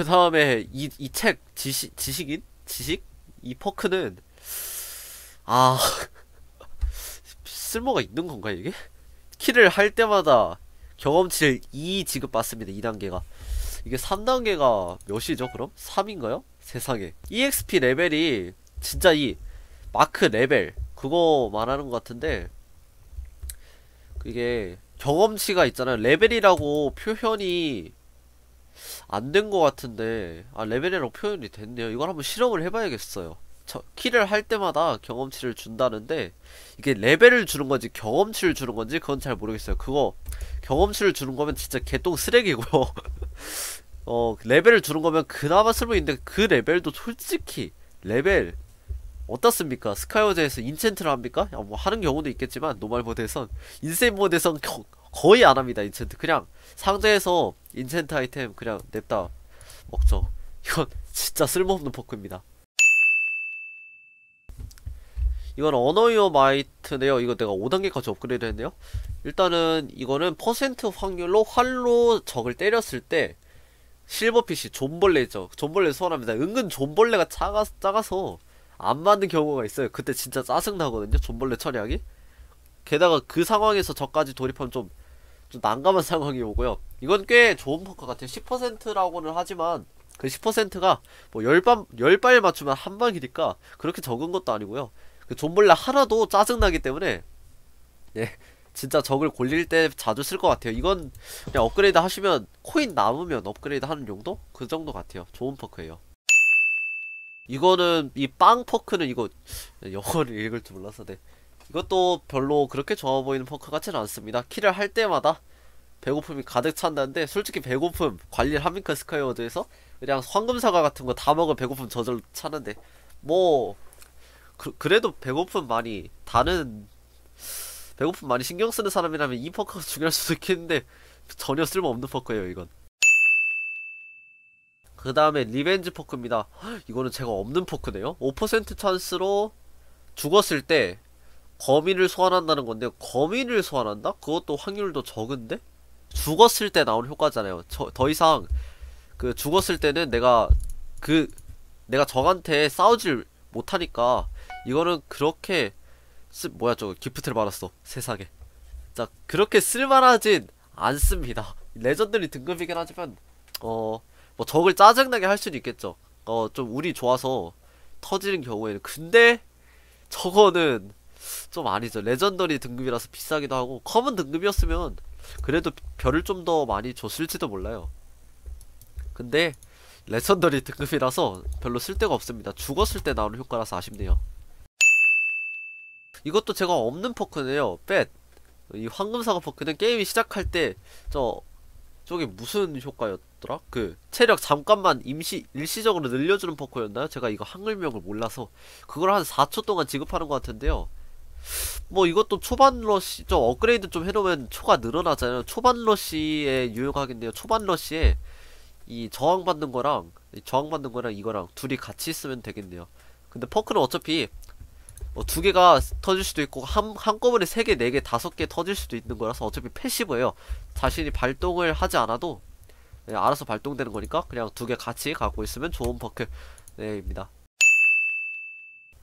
그 다음에 이 이 책 지식 지식인 지식 이 퍼크는 아 쓸모가 있는 건가 이게? 키를 할 때마다 경험치를 2 지급받습니다 2단계가 이게 3단계가 몇이죠 그럼? 3인가요? 세상에 EXP 레벨이 진짜 이 마크 레벨 그거 말하는 것 같은데 그게 경험치가 있잖아요 레벨이라고 표현이 안 된 것 같은데. 아 레벨이라고 표현이 됐네요. 이걸 한번 실험을 해봐야겠어요. 저, 키를 할 때마다 경험치를 준다는데 이게 레벨을 주는 건지 경험치를 주는 건지 그건 잘 모르겠어요. 그거 경험치를 주는 거면 진짜 개똥 쓰레기고요. 어 레벨을 주는 거면 그나마 쓸모 있는데 그 레벨도 솔직히 레벨 어떻습니까? 스카이워즈에서 인챈트를 합니까? 야, 뭐 하는 경우도 있겠지만 노말 모드에선 인세인 모드에선 겨, 거의 안 합니다 인챈트. 그냥 상자에서 인챈트 아이템 그냥 냅다 먹죠. 이건 진짜 쓸모없는 포크입니다. 이건 언어이어 마이트네요. 이거 내가 5단계까지 업그레이드 했네요. 일단은 이거는 퍼센트 확률로 활로 적을 때렸을 때 실버핏이 존벌레죠. 존벌레 소환합니다. 은근 존벌레가 작아, 작아서 안 맞는 경우가 있어요. 그때 진짜 짜증나거든요 존벌레 처리하기. 게다가 그 상황에서 저까지 돌입하면 좀, 좀 난감한 상황이 오고요. 이건 꽤 좋은 퍼크 같아요. 10%라고는 하지만 그 10%가 뭐 10발, 10발 맞추면 한 방이니까 그렇게 적은 것도 아니고요. 그 존벌레 하나도 짜증나기 때문에 예 진짜 적을 골릴 때 자주 쓸 것 같아요. 이건 그냥 업그레이드 하시면 코인 남으면 업그레이드 하는 용도? 그 정도 같아요. 좋은 퍼크예요. 이거는 이 빵 퍼크는 이거 영어를 읽을 줄 몰라서 네 이것도 별로 그렇게 좋아 보이는 퍼크 같지는 않습니다. 키를 할 때마다 배고픔이 가득 찬다는데 솔직히 배고픔 관리를 합니까 스카이워드에서? 그냥 황금사과 같은 거 다 먹으면 배고픔 저절로 차는데. 뭐 그, 그래도 배고픔 많이 다른 배고픔 많이 신경 쓰는 사람이라면 이 퍼크가 중요할 수도 있겠는데 전혀 쓸모없는 퍼크예요 이건. 그 다음에 리벤지 포크입니다. 이거는 제가 없는 포크네요. 5% 찬스로 죽었을 때 거미를 소환한다는 건데 거미를 소환한다? 그것도 확률도 적은데? 죽었을 때 나오는 효과잖아요. 저, 더 이상 그 죽었을 때는 내가 그 내가 적한테 싸우질 못하니까 이거는 그렇게 쓰 뭐야 저거 기프트를 받았어 세상에. 자 그렇게 쓸만하진 않습니다. 레전드리 등급이긴 하지만 어 뭐 적을 짜증나게 할 수는 있겠죠. 어 좀 운이 좋아서 터지는 경우에는. 근데 저거는 좀 아니죠 레전더리 등급이라서 비싸기도 하고 커먼 등급이었으면 그래도 별을 좀 더 많이 줬을지도 몰라요 근데 레전더리 등급이라서 별로 쓸데가 없습니다 죽었을 때 나오는 효과라서 아쉽네요 이것도 제가 없는 포크네요 뱃이 황금사과 포크는 게임이 시작할 때 저 저게 무슨 효과였더라? 그 체력 잠깐만 임시 일시적으로 늘려주는 퍼커였나요? 제가 이거 한글명을 몰라서 그걸 한 4초 동안 지급하는 것 같은데요. 뭐 이것도 초반 러시 좀 업그레이드 좀 해놓으면 초가 늘어나잖아요. 초반 러시에 유용하겠네요. 초반 러시에 이 저항받는 거랑 저항받는 거랑 이거랑 둘이 같이 있으면 되겠네요. 근데 퍼크는 어차피 뭐 두 개가 터질 수도 있고 한, 한꺼번에 세 개, 네 개, 다섯 개 터질 수도 있는 거라서 어차피 패시브예요. 자신이 발동을 하지 않아도 네, 알아서 발동되는 거니까 그냥 두 개 같이 갖고 있으면 좋은 버클 네 입니다.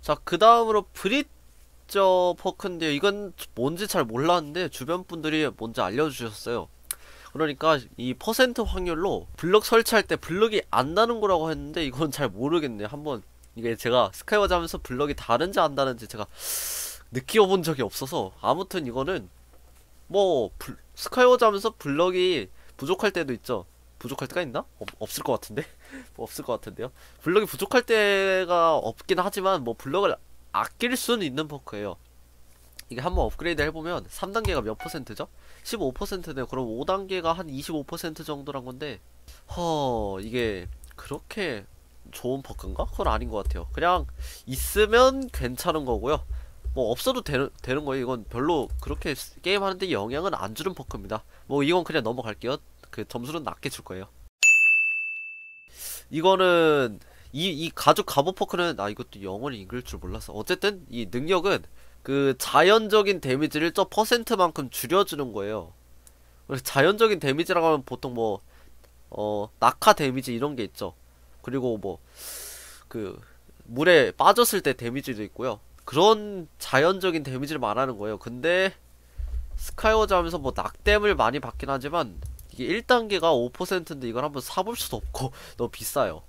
자, 그 다음으로 브릿 저 퍼크인데요. 이건 뭔지 잘 몰랐는데 주변 분들이 뭔지 알려주셨어요. 그러니까 이 퍼센트 확률로 블럭 설치할 때 블럭이 안 나는 거라고 했는데 이건 잘 모르겠네요. 한번 이게 제가 스카이워즈 하면서 블럭이 다른지 안 다른지 제가 느껴본 적이 없어서 아무튼 이거는 뭐 불, 스카이워즈 하면서 블럭이 부족할 때도 있죠 부족할 때가 있나? 없, 없을 것 같은데? 뭐 없을 것 같은데요 블럭이 부족할 때가 없긴 하지만 뭐 블럭을 아낄 수는 있는 퍼크예요. 이게 한번 업그레이드 해보면 3단계가 몇 퍼센트죠? 15%네요. 그럼 5단계가 한 25% 정도란 건데 허 이게 그렇게 좋은 버크인가? 그건 아닌 것 같아요. 그냥 있으면 괜찮은 거고요. 뭐 없어도 되는, 되는 거예요. 이건 별로 그렇게 게임하는데 영향은 안 주는 버크입니다. 뭐 이건 그냥 넘어갈게요. 그 점수는 낮게 줄 거예요. 이거는 이, 이 가죽 갑옷 퍼크는 아 이것도 영어를 읽을 줄 몰라서 어쨌든 이 능력은 그 자연적인 데미지를 저 퍼센트만큼 줄여주는 거예요 자연적인 데미지라고 하면 보통 뭐 어 낙하 데미지 이런 게 있죠. 그리고 뭐 그 물에 빠졌을 때 데미지도 있고요. 그런 자연적인 데미지를 말하는 거예요. 근데 스카이워즈 하면서 뭐 낙뎀을 많이 받긴 하지만 이게 1단계가 5%인데 이걸 한번 사볼 수도 없고 너무 비싸요.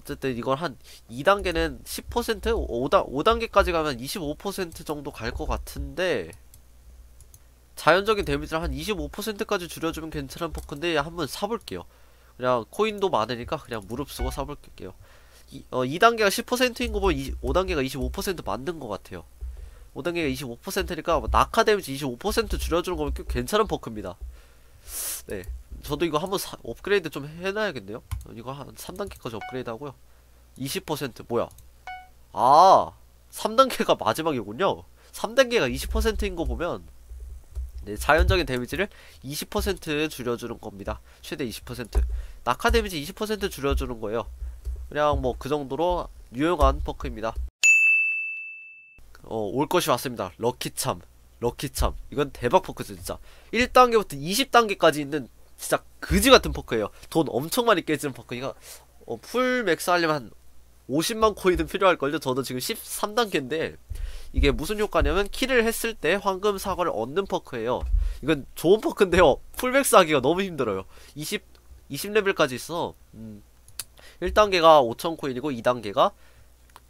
어쨌든 이걸 한 2단계는 10% 5단 5단계까지 가면 25% 정도 갈 것 같은데 자연적인 데미지를 한 25%까지 줄여주면 괜찮은 포크인데 한번 사볼게요. 그냥 코인도 많으니까 그냥 무릅쓰고 사볼게요. 이, 어, 2단계가 10%인 거 보면 5단계가 25% 만든 것 같아요. 5단계가 25%니까 뭐 낙하 데미지 25% 줄여주는 거면 꽤 괜찮은 퍼크입니다. 네. 저도 이거 한번 사, 업그레이드 좀 해놔야겠네요. 이거 한 3단계까지 업그레이드 하고요. 20% 뭐야? 아, 3단계가 마지막이군요. 3단계가 20%인 거 보면 네, 자연적인 데미지를 20% 줄여주는 겁니다. 최대 20%. 낙하 데미지 20% 줄여주는 거예요. 그냥 뭐 그 정도로 유용한 퍼크입니다. 어, 올 것이 왔습니다. 럭키참. 럭키참. 이건 대박 퍼크 진짜. 1단계부터 20단계까지 있는 진짜 그지 같은 퍼크예요. 돈 엄청 많이 깨지는 퍼크. 이거 어, 풀 맥스 하려면 한 50만 코인은 필요할걸요. 저도 지금 13단계인데 이게 무슨 효과냐면 키를 했을 때 황금 사과를 얻는 퍼크예요. 이건 좋은 퍼크인데요. 풀 맥스 하기가 너무 힘들어요. 20 20레벨까지 있어. 음. 1단계가 5,000코인이고 2단계가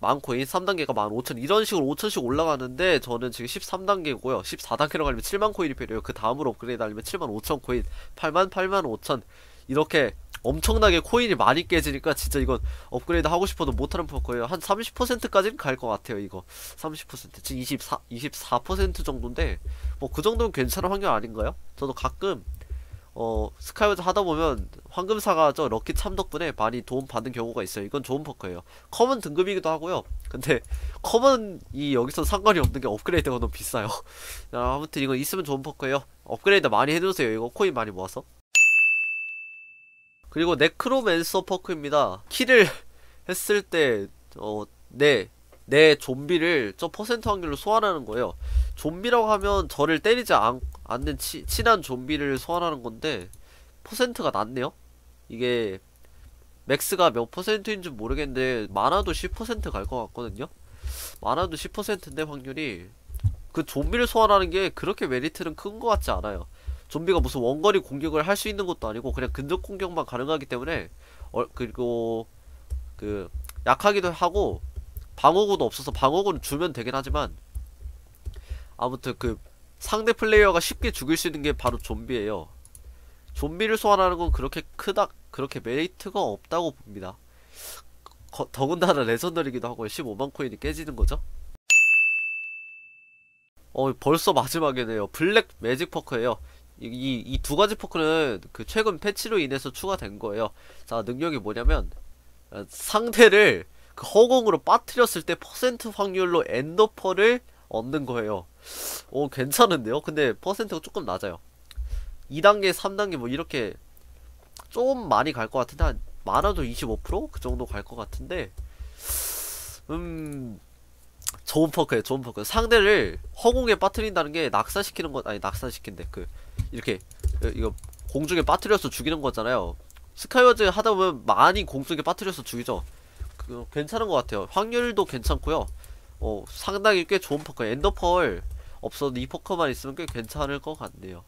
만코인, 3단계가 15,000 이런 식으로 5,000씩 올라가는데 저는 지금 13단계고요. 14단계로 가려면 7만 코인이 필요해요. 그 다음으로 업그레이드 하려면 7만 5천 코인, 8만 8만 5천 이렇게 엄청나게 코인이 많이 깨지니까 진짜 이건 업그레이드 하고 싶어도 못하는 포커예요. 한 30%까지는 갈 것 같아요. 이거 30% 지금 24 24% 정도인데 뭐 그 정도면 괜찮은 환경 아닌가요? 저도 가끔 어 스카이워즈 하다 보면 황금사가 저 럭키 참 덕분에 많이 도움 받는 경우가 있어요. 이건 좋은 퍼커예요. 커먼 등급이기도 하고요. 근데 커먼이 여기서 상관이 없는 게 업그레이드가 너무 비싸요. 아, 아무튼 이거 있으면 좋은 퍼커예요. 업그레이드 많이 해두세요. 이거 코인 많이 모아서. 그리고 네크로맨서 퍼크입니다. 킬을 했을 때, 어, 네, 내 좀비를 저 퍼센트 확률로 소환하는 거예요. 좀비라고 하면 저를 때리지 않, 않는 치, 친한 좀비를 소환하는 건데 퍼센트가 낮네요. 이게 맥스가 몇 퍼센트인지 모르겠는데 많아도 10%갈 것 같거든요. 많아도 10%인데 확률이 그 좀비를 소환하는 게 그렇게 메리트는 큰 것 같지 않아요. 좀비가 무슨 원거리 공격을 할 수 있는 것도 아니고 그냥 근접 공격만 가능하기 때문에 어, 그리고 그 약하기도 하고 방어구도 없어서 방어구는 주면 되긴 하지만 아무튼 그 상대 플레이어가 쉽게 죽일 수 있는 게 바로 좀비예요. 좀비를 소환하는 건 그렇게 크다 그렇게 메리트가 없다고 봅니다. 거, 더군다나 레전더리기도 하고 15만 코인이 깨지는 거죠. 어 벌써 마지막이네요. 블랙 매직 퍼크예요. 이이두 가지 퍼크는 그 최근 패치로 인해서 추가된 거예요. 자 능력이 뭐냐면 어, 상대를 그 허공으로 빠뜨렸을 때 퍼센트 확률로 엔더펄을 얻는 거예요. 오, 괜찮은데요? 근데 퍼센트가 조금 낮아요. 2단계, 3단계 뭐 이렇게 좀 많이 갈 것 같은데 한 많아도 25%? 그 정도 갈 것 같은데 음 좋은 퍼크예요 좋은 퍼크 상대를 허공에 빠뜨린다는 게 낙사시키는 것 아니 낙사시킨대 그 이렇게 이거 공중에 빠뜨려서 죽이는 거잖아요 스카이워즈 하다 보면 많이 공중에 빠뜨려서 죽이죠 그 괜찮은 것 같아요. 확률도 괜찮고요. 어 상당히 꽤 좋은 퍼크 엔더펄 없어도 이 퍼커만 있으면 꽤 괜찮을 것 같네요.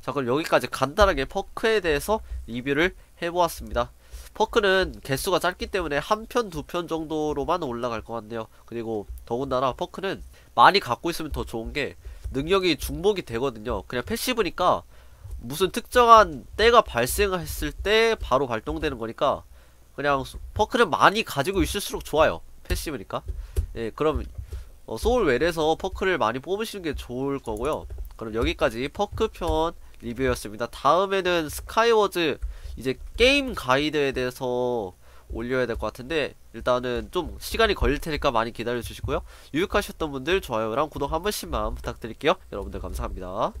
자 그럼 여기까지 간단하게 퍼크에 대해서 리뷰를 해보았습니다. 퍼크는 개수가 짧기 때문에 한 편, 두 편 정도로만 올라갈 것 같네요. 그리고 더군다나 퍼크는 많이 갖고 있으면 더 좋은 게 능력이 중복이 되거든요. 그냥 패시브니까 무슨 특정한 때가 발생했을 때 바로 발동되는 거니까 그냥 퍼크는 많이 가지고 있을수록 좋아요. 패시브니까. 예 그럼 어, 소울 웰에서 퍼크를 많이 뽑으시는 게 좋을 거고요. 그럼 여기까지 퍼크 편 리뷰였습니다. 다음에는 스카이워즈 이제 게임 가이드에 대해서 올려야 될 것 같은데 일단은 좀 시간이 걸릴 테니까 많이 기다려 주시고요. 유익하셨던 분들 좋아요랑 구독 한 번씩만 부탁드릴게요. 여러분들 감사합니다